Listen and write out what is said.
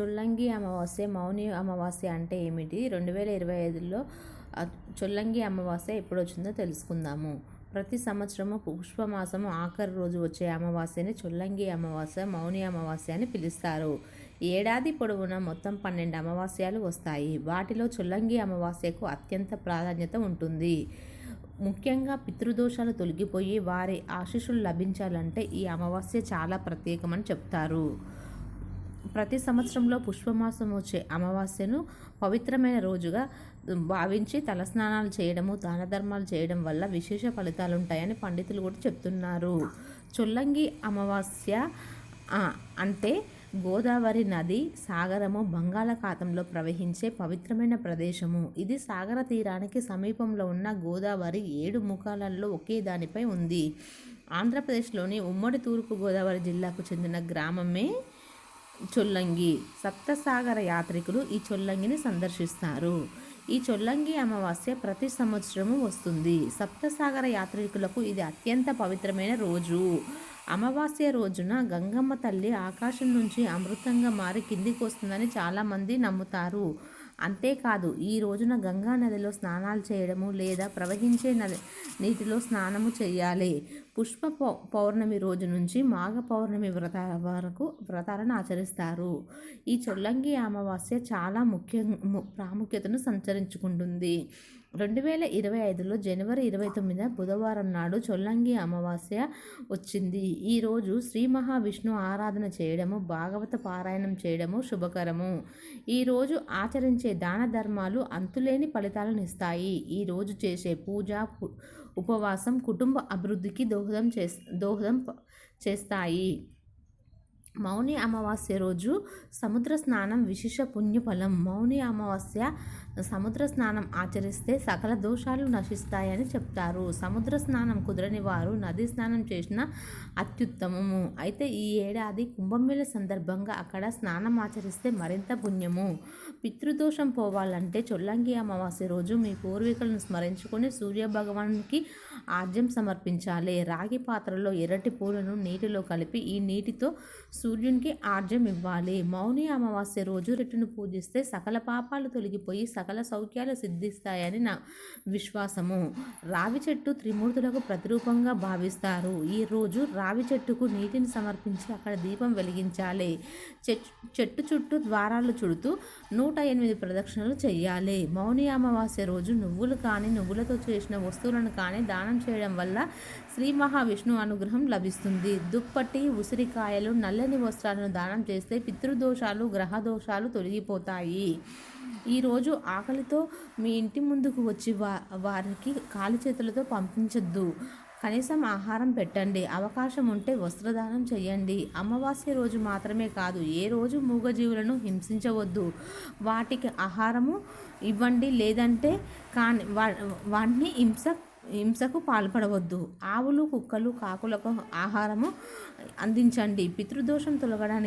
చొల్లంగి అమావాస్య మౌని అమావాస్య అంటే ఏమిటి? రెండు వేల ఇరవై ఐదులో చొల్లంగి అమావాస్య ఎప్పుడు వచ్చిందో తెలుసుకుందాము. ప్రతి సంవత్సరము పుష్పమాసము ఆఖరి రోజు వచ్చే అమావాస్యని చొల్లంగి అమావాస్య మౌని అమావాస్య అని పిలుస్తారు. ఏడాది పొడవునా మొత్తం పన్నెండు అమావాస్యాలు వస్తాయి. వాటిలో చొల్లంగి అమావాస్యకు అత్యంత ప్రాధాన్యత ఉంటుంది. ముఖ్యంగా పితృదోషాలు తొలగిపోయి వారి ఆశీస్సులు లభించాలంటే ఈ అమావాస్య చాలా ప్రత్యేకమని చెప్తారు. ప్రతి సంవత్సరంలో పుష్పమాసం వచ్చే అమావాస్యను పవిత్రమైన రోజుగా భావించి తలస్నానాలు చేయడము దాన ధర్మాలు చేయడం వల్ల విశేష ఫలితాలు ఉంటాయని పండితులు కూడా చెప్తున్నారు. చొల్లంగి అమావాస్య అంటే గోదావరి నది సాగరము బంగాళాఖాతంలో ప్రవహించే పవిత్రమైన ప్రదేశము. ఇది సాగర తీరానికి సమీపంలో ఉన్న గోదావరి ఏడు ముఖాలలో ఒకే దానిపై ఉంది. ఆంధ్రప్రదేశ్లోని ఉమ్మడి తూర్పు గోదావరి జిల్లాకు చెందిన గ్రామమే చొల్లంగి. సప్తసాగర యాత్రికులు ఈ చొల్లంగిని సందర్శిస్తారు. ఈ చొల్లంగి అమావాస్య ప్రతి సంవత్సరము వస్తుంది. సప్తసాగర యాత్రికులకు ఇది అత్యంత పవిత్రమైన రోజు. అమావాస్య రోజున గంగమ్మ తల్లి ఆకాశం నుంచి అమృతంగా మారి కిందికి వస్తుందని చాలామంది నమ్ముతారు. అంతేకాదు ఈ రోజున గంగా నదిలో స్నానాలు చేయడము లేదా ప్రవహించే నది నీటిలో స్నానము చేయాలి. పుష్ప పౌర్ణమి రోజు నుంచి మాఘ పౌర్ణమి వ్రత వరకు వ్రతాలను ఆచరిస్తారు. ఈ చొల్లంగి అమావాస్య చాలా ముఖ్య ప్రాముఖ్యతను సంచరించుకుంటుంది. రెండు వేల ఇరవై ఐదులో జనవరి ఇరవై తొమ్మిది బుధవారం నాడు చొల్లంగి అమావాస్య వచ్చింది. ఈరోజు శ్రీ మహావిష్ణు ఆరాధన చేయడము భాగవత పారాయణం చేయడము శుభకరము. ఈరోజు ఆచరించే దాన ధర్మాలు అంతులేని ఫలితాలను ఇస్తాయి. ఈరోజు చేసే పూజ ఉపవాసం కుటుంబ అభివృద్ధికి దో దోహదం చేస్ దోహదం చేస్తాయి. మౌని అమావాస్య రోజు సముద్ర స్నానం విశేష పుణ్యఫలం. మౌని అమావాస్య సముద్ర స్నానం ఆచరిస్తే సకల దోషాలు నశిస్తాయని చెప్తారు. సముద్ర స్నానం కుదరని వారు నది స్నానం చేసిన అత్యుత్తమము. అయితే ఈ ఏడాది కుంభమేళ సందర్భంగా అక్కడ స్నానం ఆచరిస్తే మరింత పుణ్యము. పితృదోషం పోవాలంటే చొల్లంగి అమావాస్య రోజు మీ పూర్వీకులను స్మరించుకొని సూర్య భగవానికి ఆర్జ్యం సమర్పించాలి. రాగి పాత్రలో ఎర్రటి పూలను నీటిలో కలిపి ఈ నీటితో సూర్యునికి ఆర్జం ఇవ్వాలి. మౌని అమావాస్య రోజు రెట్టును పూజిస్తే సకల పాపాలు తొలగిపోయి సకల సౌఖ్యాలు సిద్ధిస్తాయని నా విశ్వాసము. రావి చెట్టు త్రిమూర్తులకు ప్రతిరూపంగా భావిస్తారు. ఈ రోజు రావి చెట్టుకు నీటిని సమర్పించి అక్కడ దీపం వెలిగించాలి. చెట్టు చుట్టూ ద్వారాలు చుడుతూ నూట ఎనిమిది ప్రదక్షిణలు చేయాలి మౌని అమావాస్య రోజు నువ్వులు కానీ నువ్వులతో చేసిన వస్తువులను కానీ దానం చేయడం వల్ల శ్రీ మహావిష్ణు అనుగ్రహం లభిస్తుంది. దుప్పటి ఉసిరికాయలు నల్లని వస్త్రాలను దానం చేస్తే పితృదోషాలు గ్రహదోషాలు తొలగిపోతాయి. ఈరోజు ఆకలితో మీ ఇంటి ముందుకు వచ్చి వా వారికి కాలి చేతులతో పంపించొద్దు. కనీసం ఆహారం పెట్టండి. అవకాశం ఉంటే వస్త్రదానం చేయండి. అమావాస్య రోజు మాత్రమే కాదు ఏ రోజు మూగజీవులను హింసించవద్దు. వాటికి ఆహారము ఇవ్వండి. లేదంటే కానీ వాటిని హింస హింసకు పాల్పడవద్దు. ఆవులు కుక్కలు కాకులకు ఆహారము అందించండి. పితృదోషం తొలగడానికి